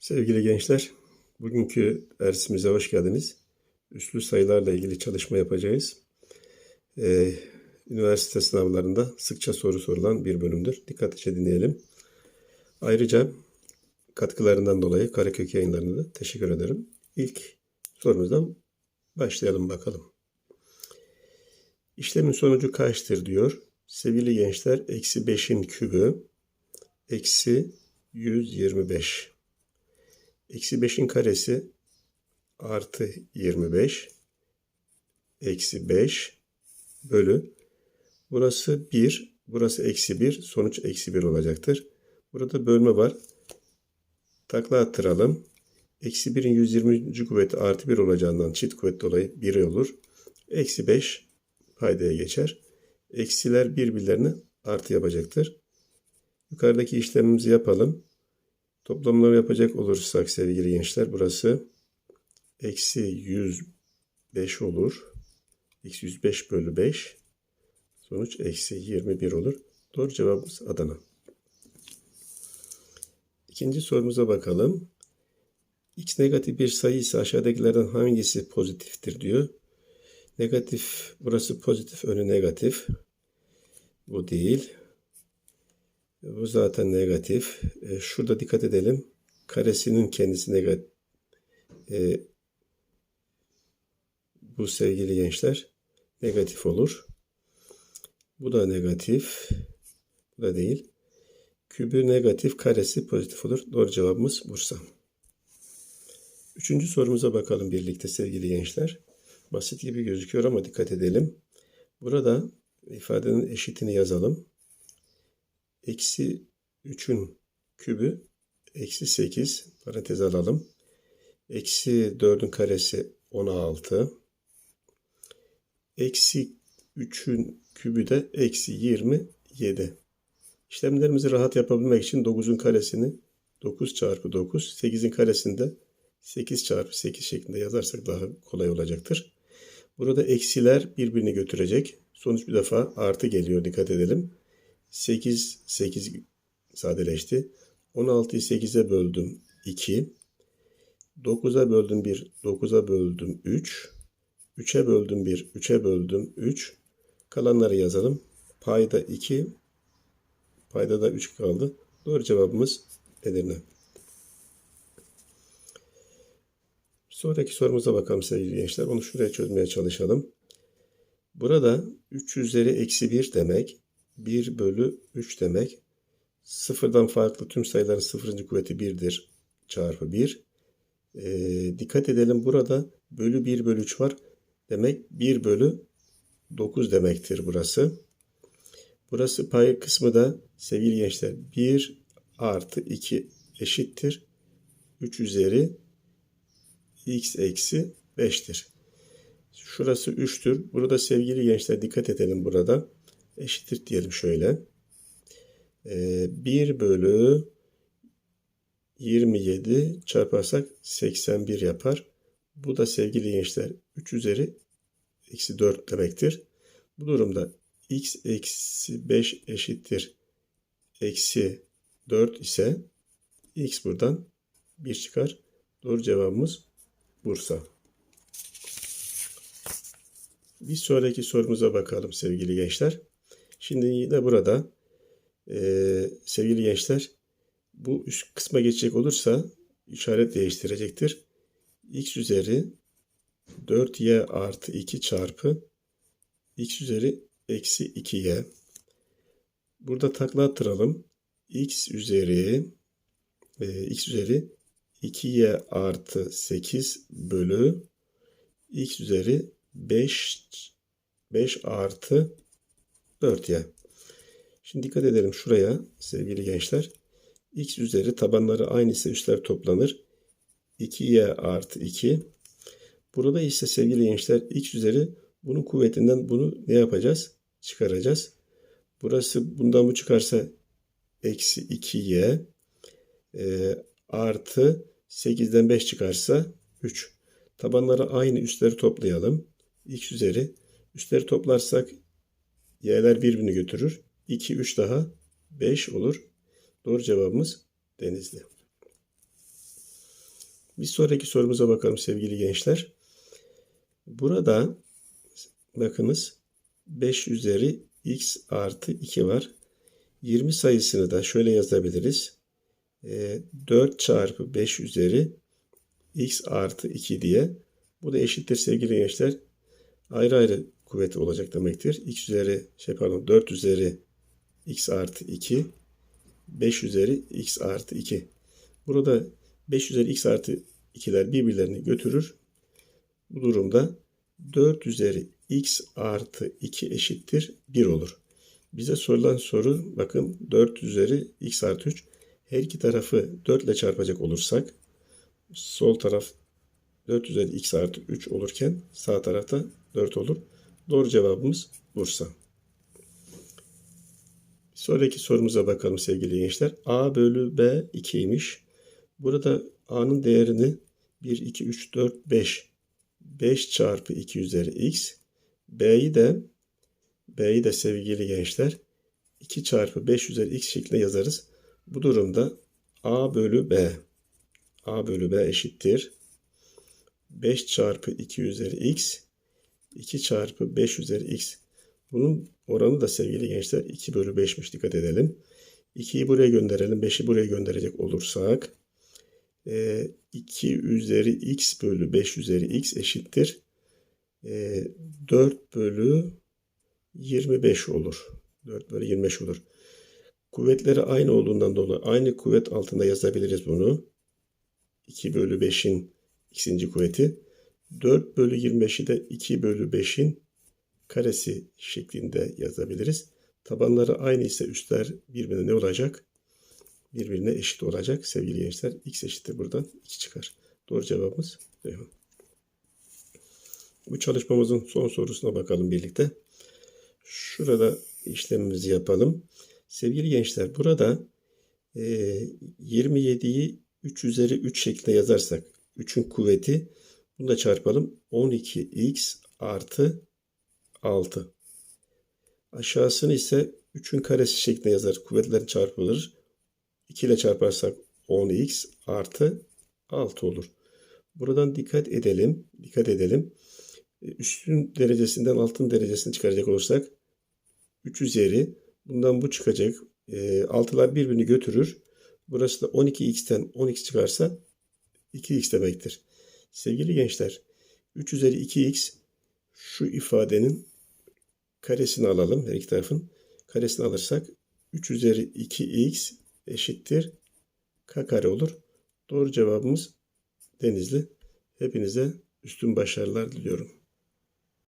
Sevgili gençler, bugünkü dersimize hoş geldiniz. Üslü sayılarla ilgili çalışma yapacağız. Ee, üniversite sınavlarında sıkça soru sorulan bir bölümdür. Dikkatlice dinleyelim. Ayrıca katkılarından dolayı Karakök yayınlarına da teşekkür ederim. İlk sorumuzdan başlayalım bakalım. İşlemin sonucu kaçtır diyor. Sevgili gençler, eksi 5'in kübü, eksi 125. Eksi 5'in karesi artı 25 eksi 5 bölü burası 1 burası eksi 1 sonuç eksi 1 olacaktır. Burada bölme var. Takla attıralım. Eksi 1'in 120. kuvveti artı 1 olacağından çift kuvvet dolayı 1 olur. Eksi 5 paydaya geçer. Eksiler birbirlerini artı yapacaktır. Yukarıdaki işlemimizi yapalım. Toplamları yapacak olursak sevgili gençler burası eksi 105 olur. Eksi 105 bölü 5. Sonuç eksi 21 olur. Doğru cevabımız Adana. İkinci sorumuza bakalım. X negatif bir sayı ise aşağıdakilerden hangisi pozitiftir diyor. Negatif burası pozitif önü negatif. Bu değil. Bu zaten negatif. E, şurada dikkat edelim. Karesinin kendisi negatif. E, bu sevgili gençler negatif olur. Bu da negatif. Bu da değil. Kübü negatif, karesi pozitif olur. Doğru cevabımız Bursa. Üçüncü sorumuza bakalım birlikte sevgili gençler. Basit gibi gözüküyor ama dikkat edelim. Burada ifadenin eşitini yazalım. Eksi 3'ün kübü eksi 8 parantez alalım. Eksi 4'ün karesi 16. Eksi 3'ün kübü de eksi 27. İşlemlerimizi rahat yapabilmek için 9'un karesini 9 çarpı 9, 8'in karesini de 8 çarpı 8 şeklinde yazarsak daha kolay olacaktır. Burada eksiler birbirini götürecek. Sonuç bir defa artı geliyor dikkat edelim. 8, 8 sadeleşti. 16'yı 8'e böldüm 2. 9'a böldüm 1, 9'a böldüm 3. 3'e böldüm 1, 3'e böldüm 3. Kalanları yazalım. Payda 2, payda da 3 kaldı. Doğru cevabımız Edirne. Sonraki sorumuza bakalım sevgili gençler. Onu şuraya çözmeye çalışalım. Burada 3 üzeri eksi 1 demek 1 bölü 3 demek. Sıfırdan farklı tüm sayıların sıfırıncı kuvveti 1'dir çarpı 1. E, dikkat edelim burada bölü 1 bölü 3 var. Demek 1 bölü 9 demektir burası. Burası pay kısmı da sevgili gençler 1 artı 2 eşittir. 3 üzeri x eksi 5'tir. Şurası 3'tür. Burada sevgili gençler dikkat edelim burada eşittir diyelim şöyle. Ee, 1 bölü 27 çarparsak 81 yapar. Bu da sevgili gençler 3 üzeri eksi 4 demektir. Bu durumda x eksi 5 eşittir eksi 4 ise x buradan 1 çıkar. Doğru cevabımız Bursa. Bir sonraki sorumuza bakalım sevgili gençler. Şimdi yine burada e, sevgili gençler bu üst kısma geçecek olursa işaret değiştirecektir. x üzeri 4y artı 2 çarpı x üzeri eksi 2y. Burada takla attıralım. x üzeri e, x üzeri 2y artı 8 bölü x üzeri 5 5 artı 4y. Şimdi dikkat edelim şuraya sevgili gençler. x üzeri tabanları aynı ise üstler toplanır. 2y artı 2. Burada ise sevgili gençler x üzeri bunun kuvvetinden bunu ne yapacağız? Çıkaracağız. Burası bundan bu çıkarsa eksi 2y e, artı 8'den 5 çıkarsa 3. Tabanları aynı üstleri toplayalım. x üzeri üstleri toplarsak Y'ler birbirini götürür. 2, 3 daha 5 olur. Doğru cevabımız Denizli. Bir sonraki sorumuza bakalım sevgili gençler. Burada bakınız 5 üzeri x artı 2 var. 20 sayısını da şöyle yazabiliriz. E, 4 çarpı 5 üzeri x artı 2 diye. Bu da eşittir sevgili gençler. Ayrı ayrı kuvvet olacak demektir. x üzeri şey pardon 4 üzeri x artı 2 5 üzeri x artı 2. Burada 5 üzeri x artı 2'ler birbirlerini götürür. Bu durumda 4 üzeri x artı 2 eşittir 1 olur. Bize sorulan soru bakın 4 üzeri x artı 3. Her iki tarafı 4 ile çarpacak olursak sol taraf 4 üzeri x artı 3 olurken sağ tarafta 4 olur. Doğru cevabımız Bursa. Sonraki sorumuza bakalım sevgili gençler. A bölü B 2'ymiş. Burada A'nın değerini 1, 2, 3, 4, 5. 5 çarpı 2 üzeri x. B'yi de B'yi de sevgili gençler 2 çarpı 5 üzeri x şeklinde yazarız. Bu durumda A bölü B. A bölü B eşittir. 5 çarpı 2 üzeri x. 2 çarpı 5 üzeri x. Bunun oranı da sevgili gençler 2 bölü 5'miş dikkat edelim. 2'yi buraya gönderelim. 5'i buraya gönderecek olursak 2 üzeri x bölü 5 üzeri x eşittir. 4 bölü 25 olur. 4 bölü 25 olur. Kuvvetleri aynı olduğundan dolayı aynı kuvvet altında yazabiliriz bunu. 2 bölü 5'in x'inci kuvveti. 4 bölü 25'i de 2 bölü 5'in karesi şeklinde yazabiliriz. Tabanları aynı ise üstler birbirine ne olacak? Birbirine eşit olacak sevgili gençler. X eşittir buradan 2 çıkar. Doğru cevabımız Reyhan. Bu çalışmamızın son sorusuna bakalım birlikte. Şurada işlemimizi yapalım. Sevgili gençler burada e, 27'yi 3 üzeri 3 şeklinde yazarsak 3'ün kuvveti bunu da çarpalım. 12x artı 6. Aşağısını ise 3'ün karesi şeklinde yazar. Kuvvetler çarpılır. 2 ile çarparsak 10x artı 6 olur. Buradan dikkat edelim. Dikkat edelim. E, üstün derecesinden altın derecesini çıkaracak olursak 3 üzeri bundan bu çıkacak. E, altılar birbirini götürür. Burası da 12x'ten 10x çıkarsa 2x demektir. Sevgili gençler 3 üzeri 2x şu ifadenin karesini alalım. Her iki tarafın karesini alırsak 3 üzeri 2x eşittir k kare olur. Doğru cevabımız Denizli. Hepinize üstün başarılar diliyorum.